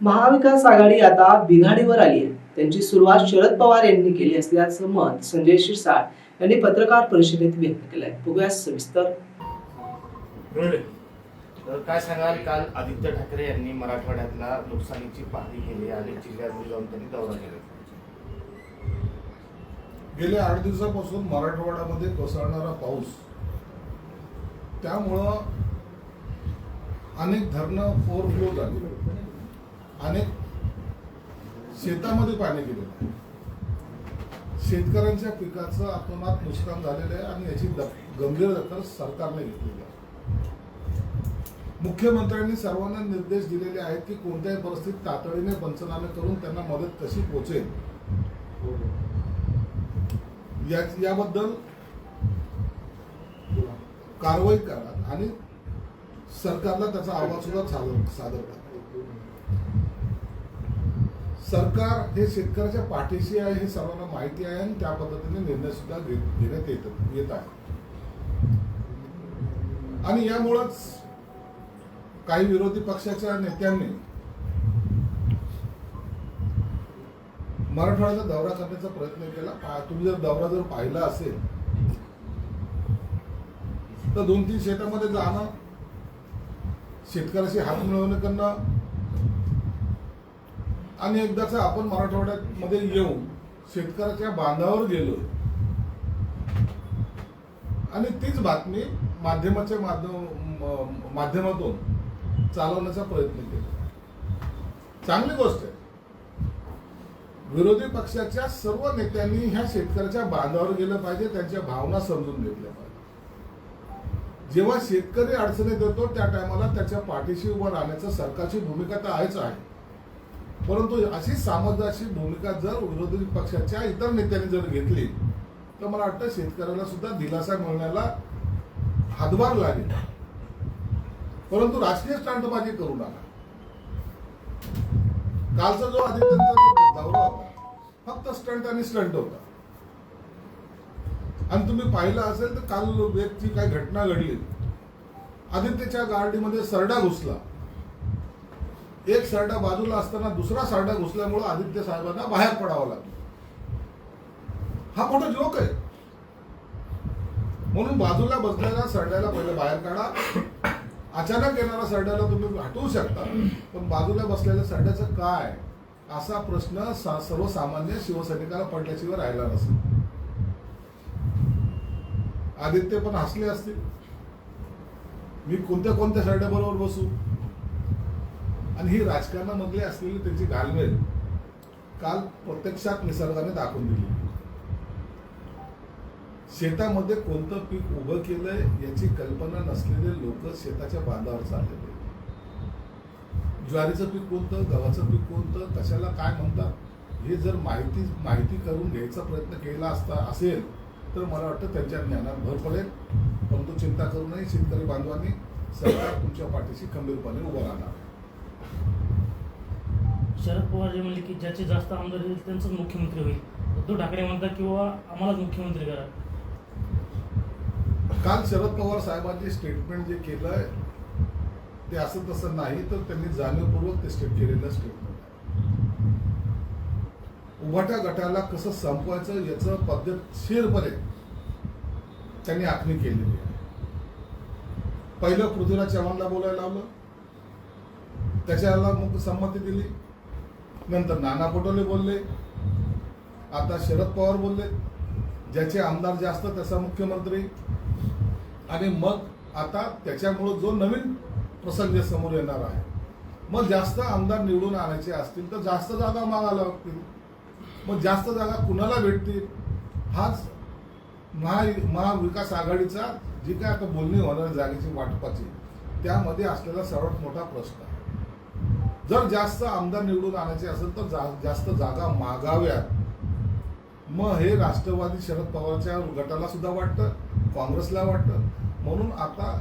महाविकास आघाडी आता बिघाडीवर आली आहे. त्यांची सुरुवात शरद पवार यांनी केली असल्याचं मत संजय शिरसाट यांनी पत्रकार परिषदेत व्यक्त केलंय. बघूया सविस्तर. काय सांगाल? काल आदित्य ठाकरे यांनी मराठवाड्यातल्या नुकसानीची पाहणी केली अनेक जिल्ह्यात जाऊन त्यांनी दौरा केला. गेले आठ दिवसापासून मराठवाड्यामध्ये कोसळणारा पाऊस. त्यामुळं अनेक धरणं ओव्हरफ्लो झाली. अनेक शेतामध्ये पाणी गेलेलं आहे. शेतकऱ्यांच्या पिकाचं अतोनात नुकसान झालेलं आहे आणि याची गंभीर दखल सरकारने घेतलेली आहे. मुख्यमंत्र्यांनी सर्वांना निर्देश दिलेले आहेत की कोणत्याही परिस्थितीत तातडीने पंचनामे करून त्यांना मदत कशी पोहोचेल या याबद्दल कारवाई करा आणि सरकारला त्याचा आवाज सुद्धा सादर सादर करा. सरकार हे शेतकऱ्याच्या पाठीशी आहे हे सर्वांना माहिती आहे आणि त्या पद्धतीने निर्णय सुद्धा घेण्यात येत येत आहे. आणि यामुळंच काही विरोधी पक्षाच्या नेत्यांनी मराठवाड्याचा दौरा करण्याचा प्रयत्न केला. पा- तुम्ही जर दौरा जर पाहिला असेल तर दोन तीन शेतामध्ये जाणं शेतकऱ्याशी हात मिळवणं करणं आणि एकदाच आपण मराठवाड्यामध्ये येऊन शेतकऱ्याच्या बांधावर गेलो. आणि तीच बातमी माध्यमाच्या माध्यम माध्यमातून चालवण्याचा प्रयत्न केला. चांगली गोष्ट आहे. विरोधी पक्षाच्या सर्व नेत्यांनी ह्या शेतकऱ्याच्या बांधावर गेलं पाहिजे त्यांच्या भावना समजून घेतल्या पाहिजे. जेव्हा शेतकरी अडचणीत येतो त्या टायमाला त्याच्या पाठीशी उभं राहण्याचं सरकारची भूमिका तर आहेच आहे. परंतु अशी सामंजस्य भूमिका जर विरोधी पक्षाच्या इतर नेत्यांनी जर घेतली तर मला वाटतं शेतकऱ्याला सुद्धा दिलासा मिळण्याला हातभार लागेल. परंतु राजकीय स्टंटबाजी करू नका. कालचा जो आदित्य दौरा होता फक्त स्टंट आणि स्टंट होता. आणि तुम्ही पाहिलं असेल तर काल एक जी काही घटना घडली. आदित्यच्या गार्डीमध्ये सरडा घुसला. एक सरडा बाजूला असताना दुसरा सरडा घुसल्यामुळे आदित्य साहेबांना बाहेर पडावं लागलं. हा मोठा जोक आहे. म्हणून बाजूला बसलेल्या सरड्याला पहिले बाहेर काढा. अचानक येणारा सरड्याला तुम्ही हटवू शकता. पण बाजूला बसलेल्या सरड्याचं काय? असा प्रश्न सर्वसामान्य शिवसैनिकाला पडल्याशिवाय राहिला नसेल. आदित्य पण हसले असतील. मी कोणत्या कोणत्या सरड्याबरोबर बसू? आणि ही राजकारणामधले असलेली त्याची घालमेल काल प्रत्यक्षात निसर्गाने दाखवून दिली. शेतामध्ये कोणतं पीक उभं केलंय याची कल्पना नसलेले लोक शेताच्या बांधावर चाललेले ज्वारीचं पीक कोणतं गव्हाचं पीक कोणतं कशाला काय म्हणतात हे जर माहिती माहिती करून घ्यायचा प्रयत्न केला असता असेल तर मला वाटतं त्यांच्या ज्ञानात भर पडेल. परंतु चिंता करू नये शेतकरी बांधवांनी सरकार तुमच्या पाठीशी खंबीरपणे उभं राहणार. आहे. शरद पवार जे म्हणले की ज्याचे जास्त आमदार होईल त्यांचाच मुख्यमंत्री होईल. उद्धव ठाकरे म्हणतात किंवा आम्हालाच मुख्यमंत्री करा. काल शरद पवार साहेबांनी स्टेटमेंट जे केलंय ते असं तसं नाही तर त्यांनी जाणीवपूर्वक ते स्टेट केलेलं स्टेटमेंट उभाट्या गटाला कसं संपवायचं याचं पद्धतशीरपणे त्यांनी आखणी केलेली आहे. पहिलं पृथ्वीराज चव्हाणला बोलायला लावलं त्याच्याला मग संमती दिली. नंतर नाना पटोले बोलले आता शरद पवार बोलले ज्याचे आमदार जास्त त्याचा मुख्यमंत्री. आणि मग आता त्याच्यामुळं जो नवीन प्रसंग समोर येणार आहे. मग जास्त आमदार निवडून आणायचे असतील तर जास्त जागा मागायला लागतील. मग जास्त जागा कुणाला भेटतील? हाच महा महाविकास आघाडीचा जी काय आता बोलणी होणार जागेची वाटपाची त्यामध्ये असलेला सर्वात मोठा प्रश्न आहे. जर जास्त आमदार निवडून आणायचे असेल तर जा, जास्त जागा मागाव्यात. मग हे राष्ट्रवादी शरद पवारच्या गटाला सुद्धा वाटतं काँग्रेसला वाटतं. म्हणून आता